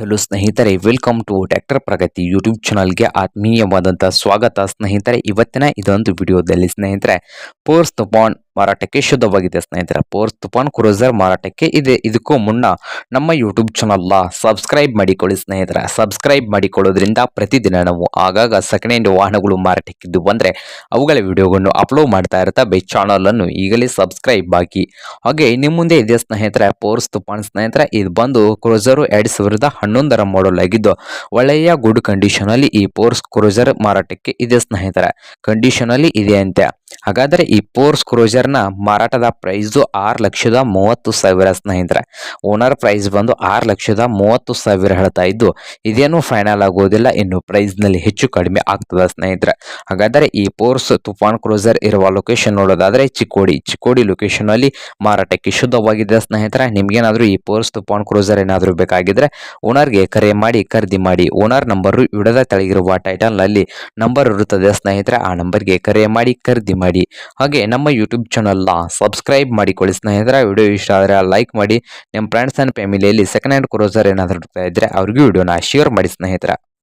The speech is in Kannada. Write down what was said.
ಹಲೋ ಸ್ನೇಹಿತರೆ welcome to tractor Pragati YouTube ಚಾನಲ್ಗೆ ಆತ್ಮೀಯವಾದಂಥ ಸ್ವಾಗತ. ಸ್ನೇಹಿತರೆ, ಇವತ್ತಿನ ಇದೊಂದು ವಿಡಿಯೋದಲ್ಲಿ ಸ್ನೇಹಿತರೆ ಪೋರ್ಸ್ ತುಪಾನ್ ಮಾರಾಟಕ್ಕೆ ಶುದ್ಧವಾಗಿದೆ ಸ್ನೇಹಿತರೆ. ಪೋರ್ಸ್ ತುಫಾನ್ ಕ್ರೂಸರ್ ಮಾರಾಟಕ್ಕೆ ಇದೆ. ಇದಕ್ಕೂ ಮುನ್ನ ನಮ್ಮ ಯೂಟ್ಯೂಬ್ ಚಾನಲ್ನ ಸಬ್ಸ್ಕ್ರೈಬ್ ಮಾಡಿಕೊಳ್ಳಿ ಸ್ನೇಹಿತರೆ. ಸಬ್ಸ್ಕ್ರೈಬ್ ಮಾಡಿಕೊಳ್ಳೋದ್ರಿಂದ ಪ್ರತಿದಿನ ನಾವು ಆಗಾಗ ಸೆಕೆಂಡ್ ಹ್ಯಾಂಡ್ ವಾಹನಗಳು ಮಾರಾಟಕ್ಕಿದ್ದು ಬಂದರೆ ಅವುಗಳ ವಿಡಿಯೋಗಳನ್ನು ಅಪ್ಲೋಡ್ ಮಾಡ್ತಾ ಇರ್ತಾ ಚಾನಲ್ ಅನ್ನು ಈಗಲೇ ಸಬ್ಸ್ಕ್ರೈಬ್ ಹಾಕಿ. ಹಾಗೆ ನಿಮ್ಮ ಮುಂದೆ ಇದೆ ಸ್ನೇಹಿತರೆ ಪೋರ್ಸ್ ತುಫಾನ್ ಸ್ನೇಹಿತರೆ. ಇದು ಬಂದು ಕ್ರೂಸರು ಎರಡು ಹನ್ನೊಂದರ ಮಾಡಲ್ ಆಗಿದ್ದು, ಒಳ್ಳೆಯ ಗುಡ್ ಕಂಡೀಷನ್ ಅಲ್ಲಿ ಈ ಪೋರ್ಸ್ ಕ್ರೂಸರ್ ಮಾರಾಟಕ್ಕೆ ಇದೆ ಸ್ನೇಹಿತರೆ. ಕಂಡೀಷನ್ ಅಲ್ಲಿ ಇದೆ ಅಂತೆ. ಹಾಗಾದ್ರೆ ಈ ಪೋರ್ಸ್ ಕ್ರೂಸರ್ನ ಮಾರಾಟದ ಪ್ರೈಸು ಆರು ಲಕ್ಷದ ಮೂವತ್ತು ಸಾವಿರ ಸ್ನೇಹಿತರೆ. ಓನರ್ ಪ್ರೈಸ್ ಬಂದು ಆರು ಲಕ್ಷದ ಮೂವತ್ತು ಸಾವಿರ ಹೇಳ್ತಾ ಇದ್ದು, ಇದೇನು ಫೈನಲ್ ಆಗೋದಿಲ್ಲ, ಇನ್ನು ಪ್ರೈಸ್ನಲ್ಲಿ ಹೆಚ್ಚು ಕಡಿಮೆ ಆಗ್ತದೆ ಸ್ನೇಹಿತರೆ. ಹಾಗಾದರೆ ಈ ಪೋರ್ಸ್ ತುಫಾನ್ ಕ್ರೂಸರ್ ಇರುವ ಲೊಕೇಶನ್ ನೋಡೋದಾದ್ರೆ ಚಿಕ್ಕೋಡಿ. ಚಿಕ್ಕೋಡಿ ಲೊಕೇಶನ್ ಅಲ್ಲಿ ಮಾರಾಟಕ್ಕೆ ಶುದ್ಧವಾಗಿದೆ ಸ್ನೇಹಿತರೆ. ನಿಮ್ಗೇನಾದ್ರೂ ಈ ಪೋರ್ಸ್ ತುಫಾನ್ ಕ್ರೂಸರ್ ಏನಾದರೂ ಬೇಕಾಗಿದ್ರೆ ಓನರ್ಗೆ ಕರೆ ಮಾಡಿ ಖರೀದಿ ಮಾಡಿ ಓನರ್ ನಂಬರ್ ವಿಡದ ತೆಳಗಿರುವ ಟೈಟಲ್ನಲ್ಲಿ ನಂಬರ್ ಇರುತ್ತದೆ. ಸ್ನೇಹಿತರೆ, ಆ ನಂಬರ್ಗೆ ಕರೆ ಮಾಡಿ ಖರೀದಿ ಮಾಡಿ. ಹಾಗೆ ನಮ್ಮ ಯೂಟ್ಯೂಬ್ ಚಾನಲ್ನ ಸಬ್ಸ್ಕ್ರೈಬ್ ಮಾಡಿಕೊಳ್ಳಿ. ಸ್ನೇಹಿತರೆ ವಿಡಿಯೋ ಇಷ್ಟ ಆದರೆ ಲೈಕ್ ಮಾಡಿ. ನಿಮ್ಮ ಫ್ರೆಂಡ್ಸ್ ಆ್ಯಂಡ್ ಫ್ಯಾಮಿಲಿಯಲ್ಲಿ ಸೆಕೆಂಡ್ ಹ್ಯಾಂಡ್ ಕ್ರೋಸರ್ ಏನಾದರೂ ಇರ್ತಾ ಇದ್ರೆ ಅವ್ರಿಗೂ ವಿಡಿಯೋನ ಶೇರ್ ಮಾಡಿ ಸ್ನೇಹಿತರೆ.